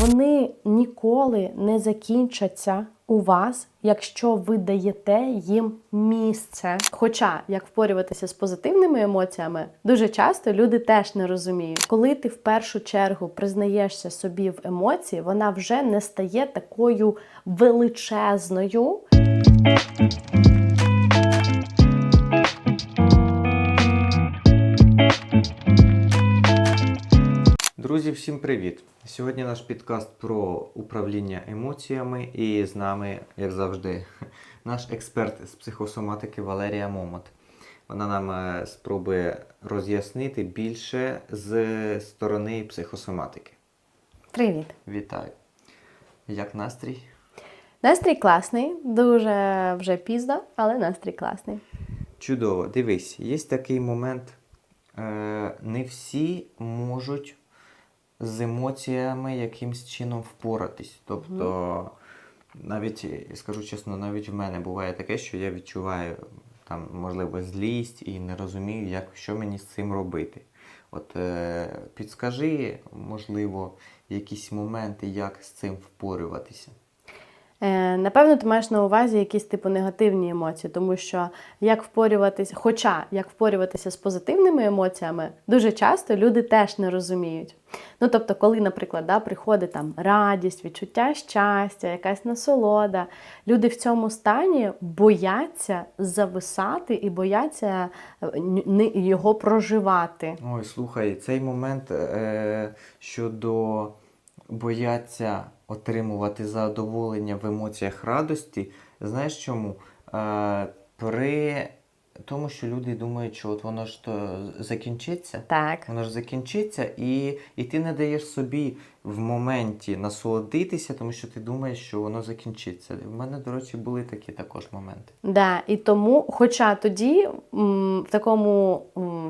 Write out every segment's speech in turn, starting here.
вони ніколи не закінчаться у вас, якщо ви даєте їм місце. Хоча як впорюватися з позитивними емоціями, дуже часто люди теж не розуміють. Коли ти в першу чергу признаєшся собі в емоції, вона вже не стає такою величезною. Друзі, всім привіт! Сьогодні наш підкаст про управління емоціями, і з нами, як завжди, наш експерт з психосоматики Валерія Момот. Вона нам е, спробує роз'яснити більше з сторони психосоматики. Привіт! Вітаю! Як настрій? Настрій класний, дуже вже пізно, але настрій класний. Чудово, дивись, є такий момент. Е, не всі можуть з емоціями якимсь чином впоратись. Тобто, навіть, скажу чесно, навіть в мене буває таке, що я відчуваю там, можливо, злість і не розумію, як, що мені з цим робити. От е, підскажи, можливо, якісь моменти, як з цим впорюватися. Е, Напевно, ти маєш на увазі якісь типу негативні емоції, тому що як впорюватися, хоча як впорюватися з позитивними емоціями, дуже часто люди теж не розуміють. Ну тобто, коли, наприклад, да, приходить там радість, відчуття щастя, якась насолода, люди в цьому стані бояться зависати і бояться е, його проживати. Ой, слухай, цей момент е, щодо бояться отримувати задоволення в емоціях радості, знаєш чому? Е, при тому, що люди думають, що от воно ж то закінчиться. Так. Воно ж закінчиться, і, і ти не даєш собі в моменті насолодитися, тому що ти думаєш, що воно закінчиться. В мене, до речі, були такі також моменти. Да, і тому, хоча тоді в такому,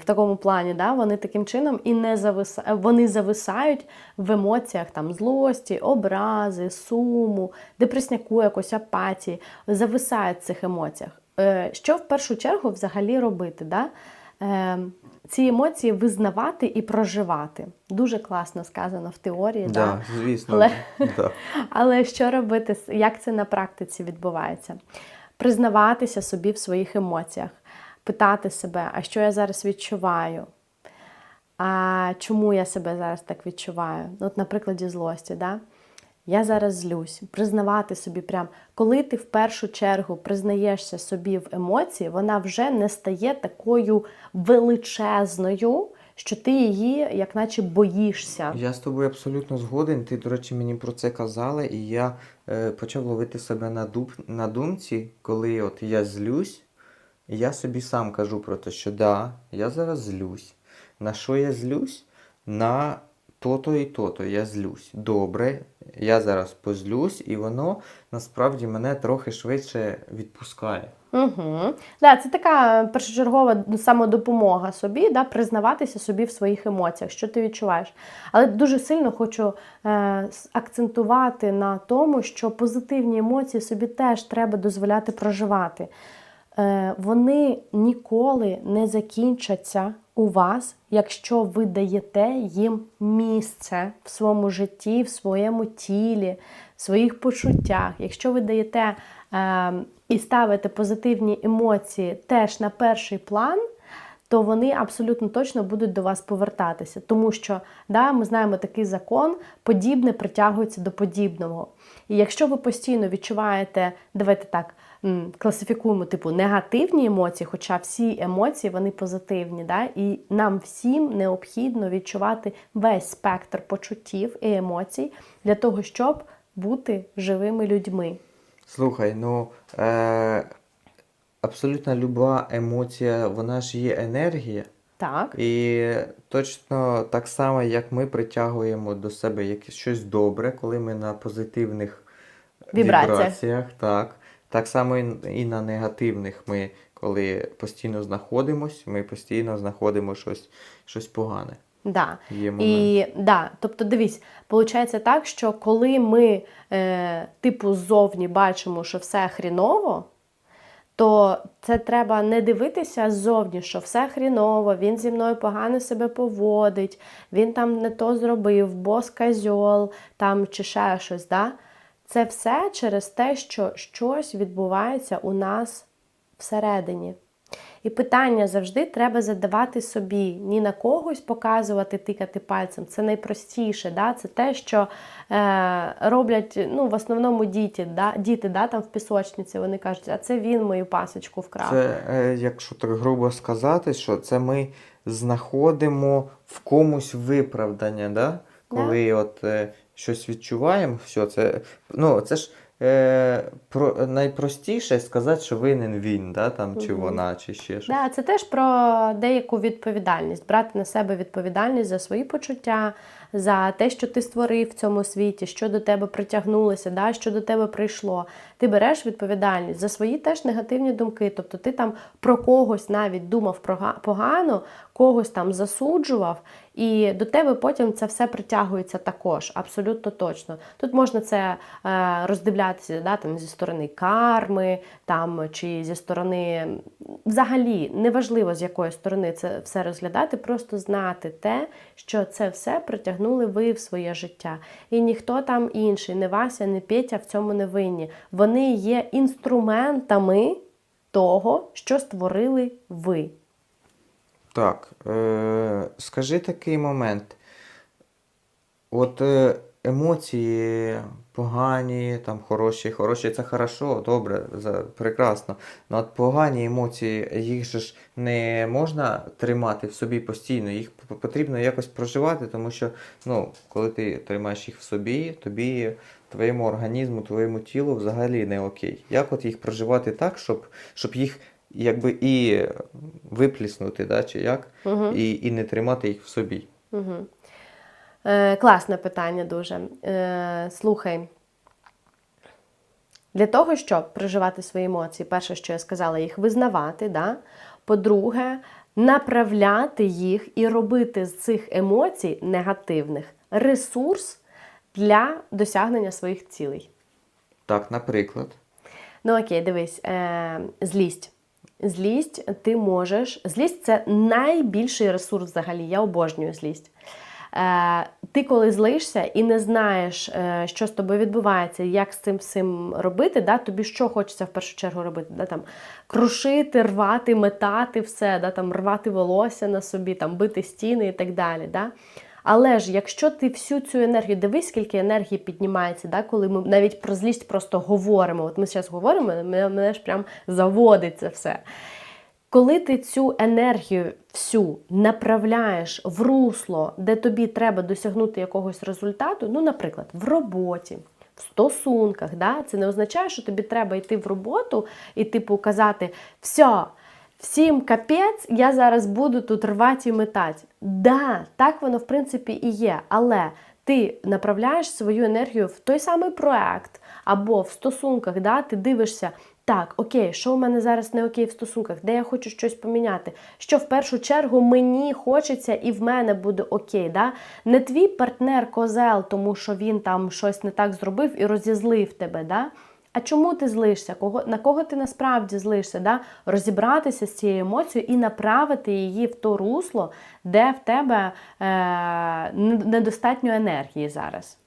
в такому плані, да, вони таким чином і не зависа... вони зависають в емоціях там злості, образи, суму, депресняку, якось апатії, зависають в цих емоціях. Е, що в першу чергу взагалі робити? Да? Е, ці емоції визнавати і проживати. Дуже класно сказано в теорії. Да? звісно. Але- Да. Але що робити, як це на практиці відбувається? Признаватися собі в своїх емоціях, питати себе, а що я зараз відчуваю? А чому я себе зараз так відчуваю? Ну, От, на прикладі злості, да? Я зараз злюсь, признавати собі прям, коли ти в першу чергу признаєшся собі в емоції, вона вже не стає такою величезною, що ти її, як наче, боїшся. Я з тобою абсолютно згоден. Ти, до речі, мені про це казала, і я е, почав ловити себе на, дуб, на думці, коли от я злюсь, я собі сам кажу про те, що да, я зараз злюсь. На що я злюсь? На то-то і то-то я злюсь. Добре, я зараз позлюсь, і воно насправді мене трохи швидше відпускає. Угу. Да, це така першочергова самодопомога собі, да, признаватися собі в своїх емоціях, що ти відчуваєш. Але дуже сильно хочу е, акцентувати на тому, що позитивні емоції собі теж треба дозволяти проживати. Е, вони ніколи не закінчаться у вас, якщо ви даєте їм місце в своєму житті, в своєму тілі, в своїх почуттях. Якщо ви даєте е, і ставите позитивні емоції теж на перший план, то вони абсолютно точно будуть до вас повертатися. Тому що да, ми знаємо такий закон, подібне притягується до подібного. І якщо ви постійно відчуваєте, давайте так, класифікуємо типу негативні емоції, хоча всі емоції вони позитивні, да? і нам всім необхідно відчувати весь спектр почуттів і емоцій для того, щоб бути живими людьми. Слухай, ну е, абсолютно люба емоція, вона ж є енергія. Так, І точно так само, як ми притягуємо до себе якесь щось добре, коли ми на позитивних Вібраціях. вібраціях, так. Так само і, на негативних ми, коли постійно знаходимось, ми постійно знаходимо щось, щось погане. да. Є. І да, тобто дивись, виходить так, що коли ми, е, типу, ззовні бачимо, що все хріново, то це треба не дивитися ззовні, що все хріново, він зі мною погано себе поводить, він там не то зробив, бос козьол там чи ще щось. Да? Це все через те, що щось відбувається у нас всередині. І питання завжди треба задавати собі, ні на когось показувати, тикати пальцем. Це найпростіше. Да? Це те, що е, роблять ну, в основному діти, да? діти да, там в пісочниці. Вони кажуть, а це він мою пасочку вкрав. Це, е, якщо так грубо сказати, що це ми знаходимо в комусь виправдання, да? коли от е, щось відчуваємо, все, це, ну, це ж е, про, найпростіше сказати, що винен він, да? там, чи угу. вона, чи ще щось. Да, це теж про деяку відповідальність, брати на себе відповідальність за свої почуття, за те, що ти створив в цьому світі, що до тебе притягнулося, да, що до тебе прийшло. Ти береш відповідальність за свої теж негативні думки. Тобто ти там про когось навіть думав погано, когось там засуджував, і до тебе потім це все притягується також, абсолютно точно. Тут можна це е, роздивлятися да, там, зі сторони карми, там, чи зі сторони взагалі неважливо з якої сторони це все розглядати, просто знати те, що це все притягнули ви в своє життя. І ніхто там інший, не Вася, не Петя в цьому не винні. Вони є інструментами того, що створили ви. Так, е, скажи такий момент. От е, емоції погані, там хороші, хороші це хорошо, добре, за, прекрасно. Ну от погані емоції, їх же ж не можна тримати в собі постійно, їх потрібно якось проживати, тому що ну, коли ти тримаєш їх в собі, тобі, твоєму організму, твоєму тілу взагалі не окей. Як от їх проживати так, щоб, щоб їх якби і випліснути, да, чи як, Угу. і, і не тримати їх в собі. Угу. Е, класне питання дуже. Е, слухай. Для того, щоб проживати свої емоції, перше, що я сказала, їх визнавати. Да? По-друге, направляти їх і робити з цих емоцій негативних ресурс для досягнення своїх цілей. Так, наприклад. Ну окей, дивись, е, злість. Злість ти можеш. Злість це найбільший ресурс взагалі. Я обожнюю злість. Е, ти коли злишся і не знаєш, е, що з тобою відбувається, як з цим всім робити, да, тобі що хочеться в першу чергу робити? Да, там, крушити, рвати, метати все, да, там, рвати волосся на собі, там, бити стіни і так далі. Да? Але ж якщо ти всю цю енергію, дивись, скільки енергії піднімається, да, коли ми навіть про злість просто говоримо. От ми зараз говоримо, мене, ж прям заводить все. Коли ти цю енергію всю направляєш в русло, де тобі треба досягнути якогось результату, ну, наприклад, в роботі, в стосунках, да? це не означає, що тобі треба йти в роботу і типу казати все. Всім капець, я зараз буду тут рвати і метати. Да, так воно в принципі і є. Але ти направляєш свою енергію в той самий проект або в стосунках, да, ти дивишся, так, окей, що в мене зараз не окей в стосунках, де я хочу щось поміняти, що в першу чергу мені хочеться і в мене буде окей. Да? Не твій партнер козел, тому що він там щось не так зробив і розізлив тебе. Да? А чому ти злишся? Кого, на кого ти насправді злишся? Да? Розібратися з цією емоцією і направити її в то русло, де в тебе е, недостатньо енергії зараз.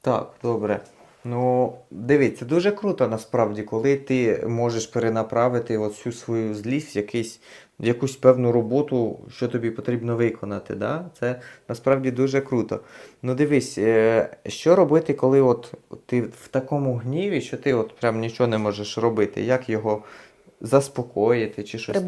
Так, добре. Ну, дивіться, дуже круто насправді, коли ти можеш перенаправити всю свою злість в якийсь, в якусь певну роботу, що тобі потрібно виконати. Да? Це насправді дуже круто. Ну дивись, е, що робити, коли от ти в такому гніві, що ти от прям нічого не можеш робити? Як його заспокоїти чи щось таке?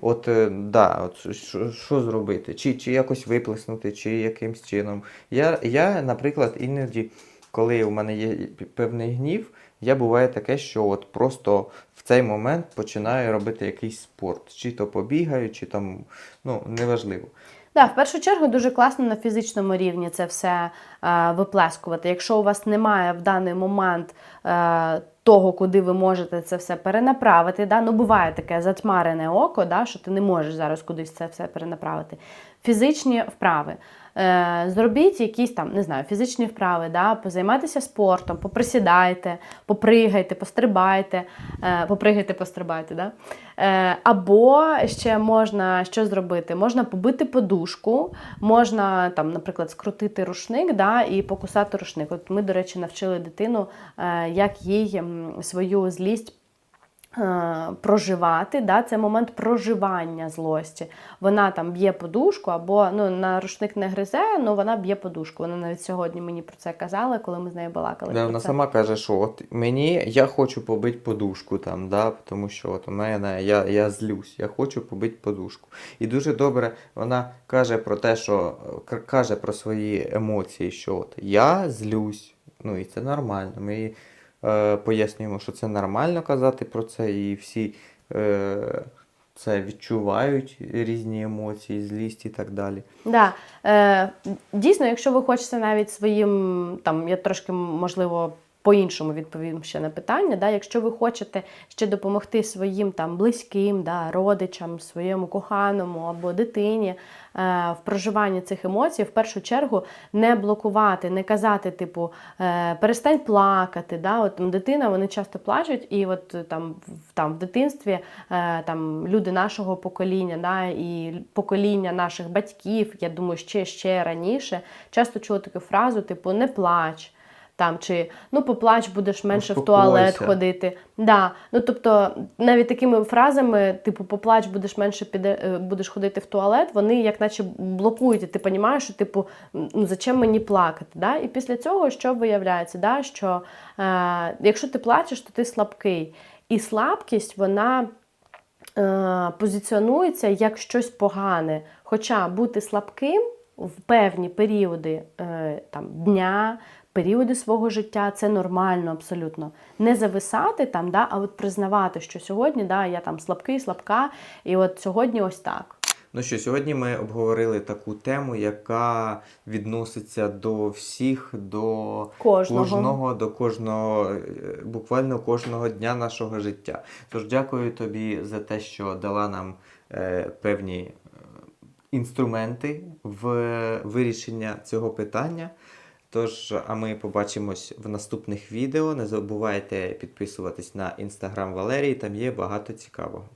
От, е, да, от що, що зробити? Чи, чи якось виплеснути, чи якимсь чином. Я, я, наприклад, іноді, коли у мене є певний гнів, я буває таке, що от просто в цей момент починаю робити якийсь спорт. Чи то побігаю, чи там, ну, неважливо. Да, в першу чергу дуже класно на фізичному рівні це все е, виплескувати. Якщо у вас немає в даний момент е, того, куди ви можете це все перенаправити, да? ну буває таке затьмарене око, да? що ти не можеш зараз кудись це все перенаправити. Фізичні вправи. Е, зробіть якісь там, не знаю, фізичні вправи, да, позаймайтеся спортом, поприсідайте, попригайте, пострибайте, е, попригайте, пострибайте. Да? Е, або ще можна що зробити? Можна побити подушку, можна там, наприклад, скрутити рушник да, і покусати рушник. От ми, до речі, навчили дитину, е, як їй свою злість. е, Проживати, да, це момент проживання злості. Вона там б'є подушку, або ну, на рушник не гризе, але вона б'є подушку. Вона навіть сьогодні мені про це казала, коли ми з нею балакали. Да, вона це. сама каже, що от мені я хочу побити подушку там, да, тому що от у мене я, я злюсь, я хочу побити подушку. І дуже добре вона каже про те, що каже про свої емоції, що от я злюсь. Ну і це нормально. Ми пояснюємо, що це нормально казати про це, і всі е, це відчувають різні емоції, злість і так далі. Да. Е, дійсно, якщо ви хочете навіть своїм, там я трошки можливо по-іншому відповім ще на питання. Да? Якщо ви хочете ще допомогти своїм там близьким, да, родичам, своєму коханому або дитині е, в проживанні цих емоцій, в першу чергу не блокувати, не казати, типу, е, перестань плакати. Да? От дитина, вони часто плачуть, і от е, там в там в дитинстві е, там люди нашого покоління, да, і покоління наших батьків, я думаю, ще ще раніше, часто чули таку фразу, типу, не плач. Там, чи ну поплач, будеш менше в туалет ходити. Да. Ну, тобто, навіть такими фразами, типу, поплач, будеш менше піде, е, будеш ходити в туалет, вони як наче блокують, і ти розумієш, що типу, ну зачем мені плакати? Да? І після цього що виявляється, да? що е, якщо ти плачеш, то ти слабкий. І слабкість, вона е, позиціонується як щось погане. Хоча бути слабким в певні періоди е, там, дня, періоди свого життя це нормально абсолютно. Не зависати там, да, а от признавати, що сьогодні да, я там слабкий, слабка, і от сьогодні ось так. Ну що, сьогодні ми обговорили таку тему, яка відноситься до всіх, до Кожного. кожного, до кожного, е, буквально кожного дня нашого життя. Тож дякую тобі за те, що дала нам е, певні е, інструменти в вирішення цього питання. Тож, а ми побачимось в наступних відео. Не забувайте підписуватись на інстаграм Валерії, там є багато цікавого.